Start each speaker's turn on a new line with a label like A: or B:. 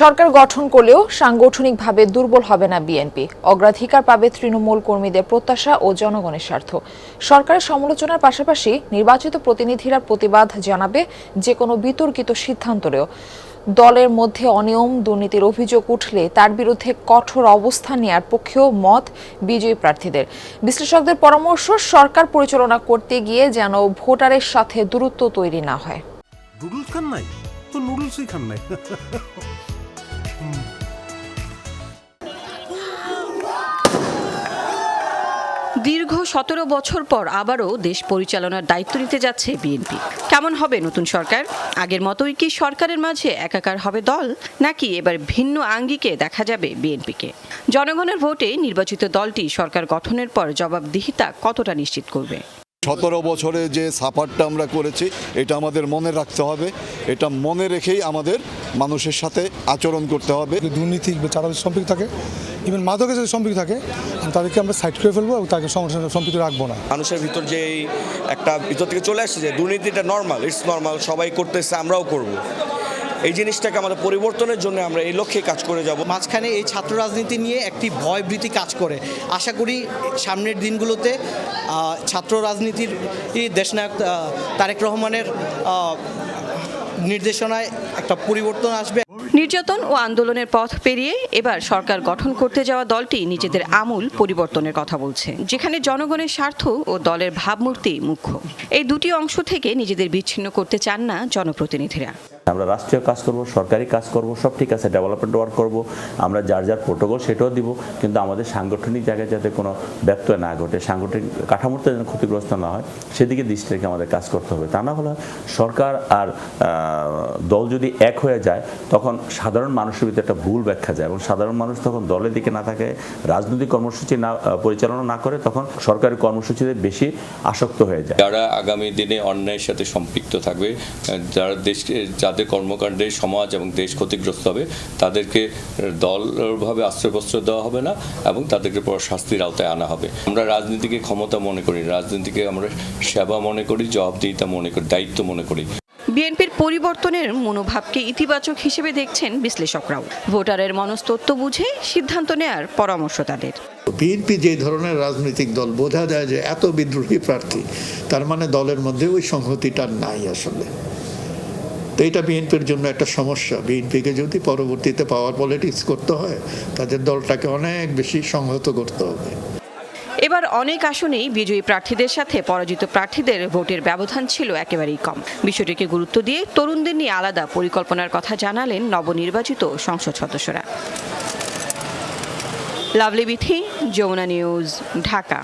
A: সরকার গঠন করলেও সাংগঠনিকভাবে দুর্বল হবে না বিএনপি। অগ্রাধিকার পাবে তৃণমূল কর্মীদের প্রত্যাশা ও জনগণের স্বার্থ। সরকারের সমালোচনার পাশাপাশি নির্বাচিত প্রতিনিধিরা প্রতিবাদ জানাবে যে কোনো বিতর্কিত সিদ্ধান্তরেও। দলের মধ্যে অনিয়ম, দুর্নীতির অভিযোগ উঠলে তার বিরুদ্ধে কঠোর অবস্থান নেয়ার পক্ষেও মত বিজয়ী প্রার্থীদের। বিশ্লেষকদের পরামর্শ, সরকার পরিচালনা করতে গিয়ে যেন ভোটারের সাথে দূরত্ব তৈরি না হয়।
B: নুডলস খান নাই? তো নুডলসই খান নাই।
C: দীর্ঘ সতেরো বছর পর আবারও দেশ পরিচালনার দায়িত্ব নিতে যাচ্ছে বিএনপি। কেমন হবে নতুন সরকার? আগের মতোই কি সরকারের মাঝে একাকার হবে দল? নাকি এবার ভিন্ন আঙ্গিকে দেখা যাবে বিএনপিকে? জনগণের ভোটে নির্বাচিত দলটি সরকার গঠনের পর জবাবদিহিতা কতটা নিশ্চিত করবে?
D: সতেরো বছরে যে সাফারটা আমরা করেছি এটা আমাদের মনে রাখতে হবে। এটা মনে রেখেই আমাদের মানুষের সাথে আচরণ করতে হবে।
E: দুর্নীতি বা চাঁদাবাজি সম্পৃক্ত থাকে ইভেন মাদকের যদি সম্পৃক্ত থাকে তাদেরকে আমরা সাইড করে ফেলব এবং তাকে সংগঠনের সঙ্গে সম্পৃক্ত রাখব না।
F: মানুষের ভিতর যে একটা ভিতর থেকে চলে আসছে যে দুর্নীতিটা নর্মাল ইটস নর্মাল সবাই করতেছে আমরাও করব। এই জিনিসটাকে আমাদের পরিবর্তনের জন্য আমরা এই লক্ষ্যে কাজ করে যাব।
G: মাঝখানে এই ছাত্র রাজনীতি নিয়ে একটি ভয়ভীতি কাজ করে। আশা করি সামনের দিনগুলোতে ছাত্র রাজনীতির দেশনায়ক তারেক রহমানের নির্দেশনায় একটা পরিবর্তন আসবে।
C: নির্যাতন ও আন্দোলনের পথ পেরিয়ে এবার সরকার গঠন করতে যাওয়া দলটি নিজেদের আমূল পরিবর্তনের কথা বলছে যেখানে জনগণের স্বার্থ ও দলের ভাবমূর্তি মুখ্য। এই দুটি অংশ থেকে নিজেদের বিচ্ছিন্ন করতে চান না জনপ্রতিনিধিরা।
H: আমরা রাষ্ট্রীয় কাজ করব, সরকারি কাজ করব, সব ঠিক আছে ডেভেলপমেন্ট ওয়ার্ক করব, আমরা যার যার প্রোটোকল সেটাও দিব, কিন্তু আমাদের সাংগঠনিক জায়গায় যাতে কোনো ব্যত্যয় না ঘটে, সাংগঠনিক কাঠামোতে যেন ক্ষতিগ্রস্ত না হয়, সেদিকে দৃষ্টি রেখে আমাদের কাজ করতে হবে। তা না হলে সরকার আর দল যদি এক হয়ে যায়, তখন সাধারণ মানুষের ভিতরে একটা ভুল ব্যাখ্যা যায় এবং সাধারণ মানুষ তখন দলের দিকে না থাকে, রাজনৈতিক কর্মসূচি না পরিচালনা না করে তখন সরকারি কর্মসূচিতে বেশি আসক্ত হয়ে যায়।
I: যারা আগামী দিনে অন্যায়ের সাথে সম্পৃক্ত থাকবে যারা দেশকে, যাদের কর্মকাণ্ডে সমাজ এবং দেশ ক্ষতিগ্রস্ত হবে তাদেরকে দলভাবে আশ্রয়বস্ত্র দেওয়া হবে না এবং তাদেরকে পর শাস্তির আওতায় আনা হবে। আমরা রাজনীতিকে ক্ষমতা মনে করি রাজনীতিকে আমরা সেবা মনে করি জবাবদিহিতা মনে করি দায়িত্ব মনে করি।
C: বিএনপির পরিবর্তনের মনোভাবকে ইতিবাচক হিসেবে দেখছেন বিশ্লেষকরাও। ভোটারের মনস্তত্ত্ব বুঝে সিদ্ধান্ত নেয়ার পরামর্শ তাদের।
J: বিএনপি যে ধরনের রাজনৈতিক দল বোঝা যায় যে এত বিদ্রোহী প্রার্থী তার মানে দলের মধ্যে ওই সংহতিটা নাই আসলে। তো এটা বিএনপির জন্য একটা সমস্যা। বিএনপিকে যদি পরবর্তীতে পাওয়ার পলিটিক্স করতে হয়, তাদের দলটাকে অনেক বেশি সংহত করতে হবে।
C: এবার অনেক আসনেই বিজয়ী প্রার্থীদের সাথে পরাজিত প্রার্থীদের ভোটের ব্যবধান ছিল একেবারেই কম। বিষয়টিকে গুরুত্ব দিয়ে তরুণদের নিয়ে আলাদা পরিকল্পনার কথা জানালেন নবনির্বাচিত সংসদ সদস্যরা। লাভলি বিথি, যমুনা নিউজ, ঢাকা।